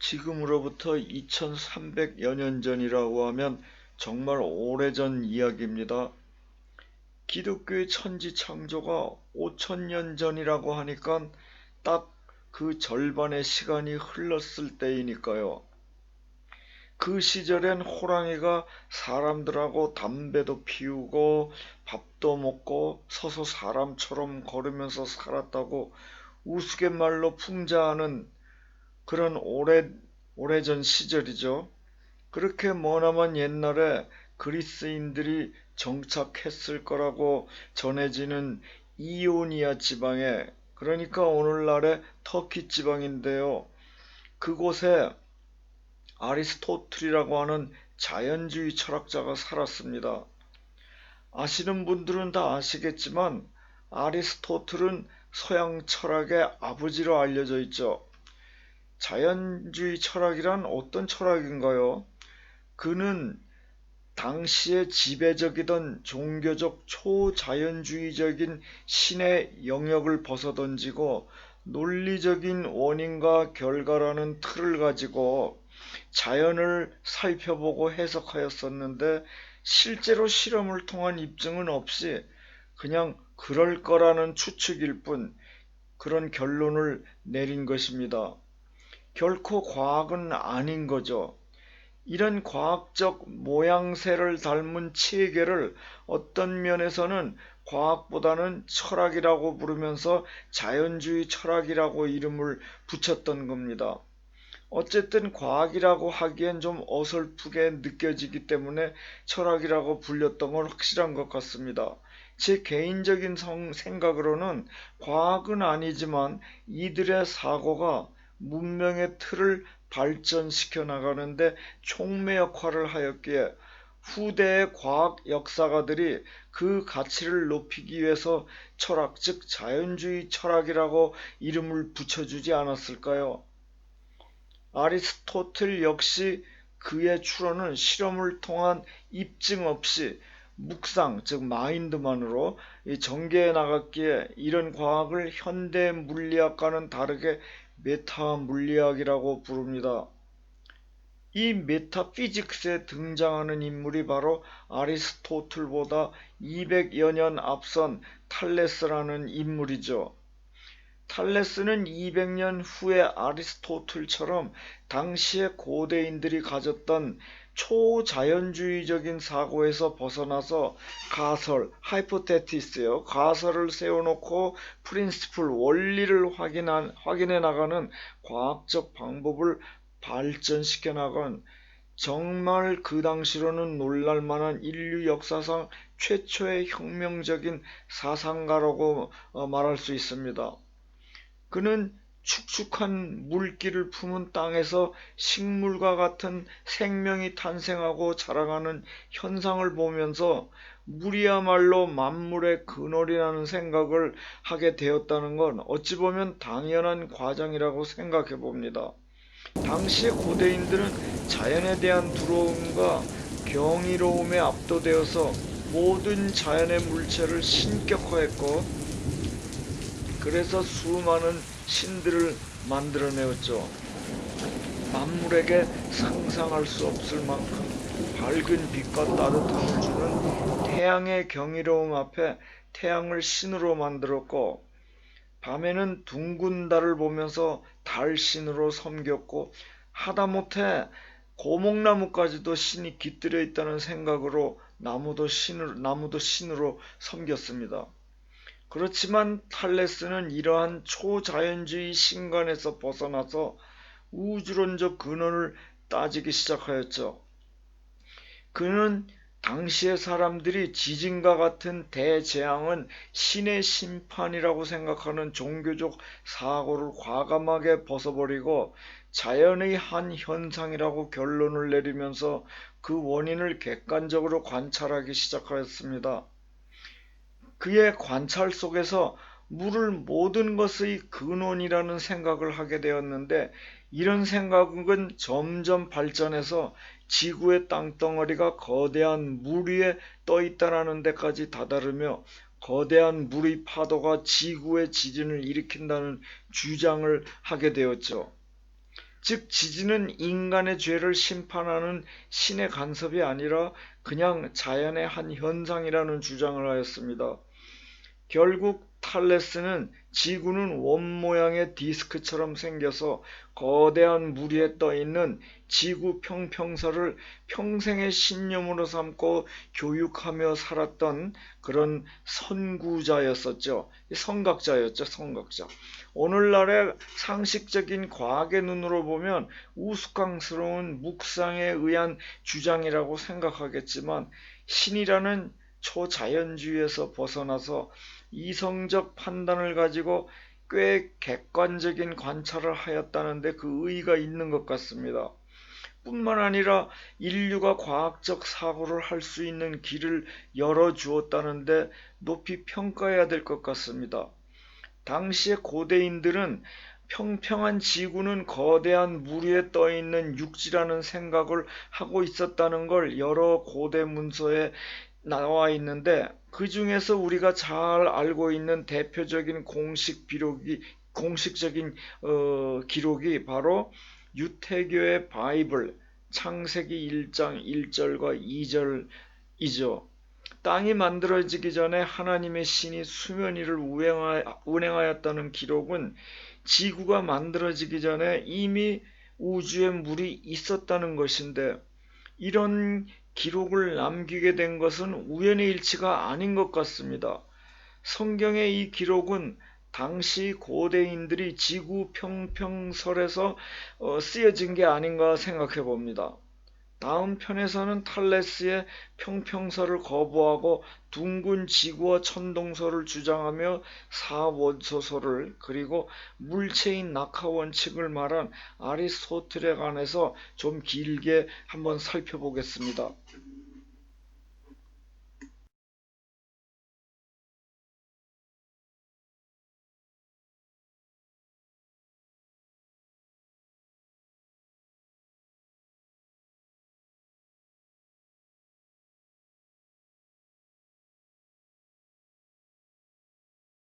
지금으로부터 2300여 년 전이라고 하면 정말 오래전 이야기입니다. 기독교의 천지 창조가 5000년 전이라고 하니까 딱 그 절반의 시간이 흘렀을 때이니까요. 그 시절엔 호랑이가 사람들하고 담배도 피우고 밥도 먹고 서서 사람처럼 걸으면서 살았다고 우스갯말로 풍자하는 그런 오래, 오래전 시절이죠. 그렇게 머나먼 옛날에 그리스인들이 정착했을 거라고 전해지는 이오니아 지방에 그러니까 오늘날의 터키 지방인데요. 그곳에 아리스토틀이라고 하는 자연주의 철학자가 살았습니다. 아시는 분들은 다 아시겠지만 아리스토틀은 서양 철학의 아버지로 알려져 있죠. 자연주의 철학이란 어떤 철학인가요? 그는 당시에 지배적이던 종교적 초자연주의적인 신의 영역을 벗어던지고 논리적인 원인과 결과라는 틀을 가지고 자연을 살펴보고 해석하였었는데 실제로 실험을 통한 입증은 없이 그냥 그럴 거라는 추측일 뿐 그런 결론을 내린 것입니다. 결코 과학은 아닌 거죠. 이런 과학적 모양새를 닮은 체계를 어떤 면에서는 과학보다는 철학이라고 부르면서 자연주의 철학이라고 이름을 붙였던 겁니다. 어쨌든 과학이라고 하기엔 좀 어설프게 느껴지기 때문에 철학이라고 불렸던 건 확실한 것 같습니다. 제 개인적인 성, 생각으로는 과학은 아니지만 이들의 사고가 문명의 틀을 발전시켜 나가는데 촉매 역할을 하였기에 후대의 과학 역사가들이 그 가치를 높이기 위해서 철학, 즉 자연주의 철학이라고 이름을 붙여주지 않았을까요? 아리스토틀 역시 그의 추론은 실험을 통한 입증 없이 묵상, 즉 마인드만으로 전개해 나갔기에 이런 과학을 현대 물리학과는 다르게 메타 물리학이라고 부릅니다. 이 메타피직스에 등장하는 인물이 바로 아리스토틀보다 200여 년 앞선 탈레스라는 인물이죠. 탈레스는 200년 후에 아리스토틀처럼 당시의 고대인들이 가졌던 초자연주의적인 사고에서 벗어나서 가설, 하이포테티스요. 가설을 세워놓고 프린스플, 원리를 확인한, 확인해 나가는 과학적 방법을 발전시켜 나간 정말 그 당시로는 놀랄만한 인류 역사상 최초의 혁명적인 사상가라고 어, 말할 수 있습니다. 그는 축축한 물기를 품은 땅에서 식물과 같은 생명이 탄생하고 자라가는 현상을 보면서 물이야말로 만물의 근원이라는 생각을 하게 되었다는 건 어찌 보면 당연한 과정이라고 생각해 봅니다. 당시의 고대인들은 자연에 대한 두려움과 경이로움에 압도되어서 모든 자연의 물체를 신격화했고 그래서 수많은 신들을 만들어내었죠. 만물에게 상상할 수 없을 만큼 밝은 빛과 따뜻함을 주는 태양의 경이로움 앞에 태양을 신으로 만들었고 밤에는 둥근 달을 보면서 달 신으로 섬겼고 하다못해 고목나무까지도 신이 깃들여 있다는 생각으로 나무도 신으로, 나무도 신으로 섬겼습니다. 그렇지만 탈레스는 이러한 초자연주의 신관에서 벗어나서 우주론적 근원을 따지기 시작하였죠. 그는 당시의 사람들이 지진과 같은 대재앙은 신의 심판이라고 생각하는 종교적 사고를 과감하게 벗어버리고 자연의 한 현상이라고 결론을 내리면서 그 원인을 객관적으로 관찰하기 시작하였습니다. 그의 관찰 속에서 물을 모든 것의 근원이라는 생각을 하게 되었는데 이런 생각은 점점 발전해서 지구의 땅덩어리가 거대한 물 위에 떠 있다라는 데까지 다다르며 거대한 물의 파도가 지구의 지진을 일으킨다는 주장을 하게 되었죠. 즉 지진은 인간의 죄를 심판하는 신의 간섭이 아니라 그냥 자연의 한 현상이라는 주장을 하였습니다. 결국 탈레스는 지구는 원 모양의 디스크처럼 생겨서 거대한 물 위에 떠 있는 지구 평평설을 평생의 신념으로 삼고 교육하며 살았던 그런 선구자였었죠. 선각자였죠, 선각자. 오늘날의 상식적인 과학의 눈으로 보면 우스꽝스러운 묵상에 의한 주장이라고 생각하겠지만 신이라는 초자연주의에서 벗어나서 이성적 판단을 가지고 꽤 객관적인 관찰을 하였다는데 그 의의가 있는 것 같습니다. 뿐만 아니라 인류가 과학적 사고를 할 수 있는 길을 열어주었다는데 높이 평가해야 될 것 같습니다. 당시의 고대인들은 평평한 지구는 거대한 물 위에 떠 있는 육지라는 생각을 하고 있었다는 걸 여러 고대 문서에 나와 있는데 그 중에서 우리가 잘 알고 있는 대표적인 공식 비록이 공식적인 어, 기록이 바로 유태교의 바이블 창세기 1장 1절과 2절이죠. 땅이 만들어지기 전에 하나님의 신이 수면 위를 운행하였다는 기록은 지구가 만들어지기 전에 이미 우주에 물이 있었다는 것인데 이런 기록을 남기게 된 것은 우연의 일치가 아닌 것 같습니다. 성경의 이 기록은 당시 고대인들이 지구 평평설에서 어, 쓰여진 게 아닌가 생각해 봅니다. 다음 편에서는 탈레스의 평평설을 거부하고 둥근 지구와 천동설을 주장하며 사원소설을 그리고 물체인 낙하 원칙을 말한 아리스토텔에 관해서 좀 길게 한번 살펴보겠습니다.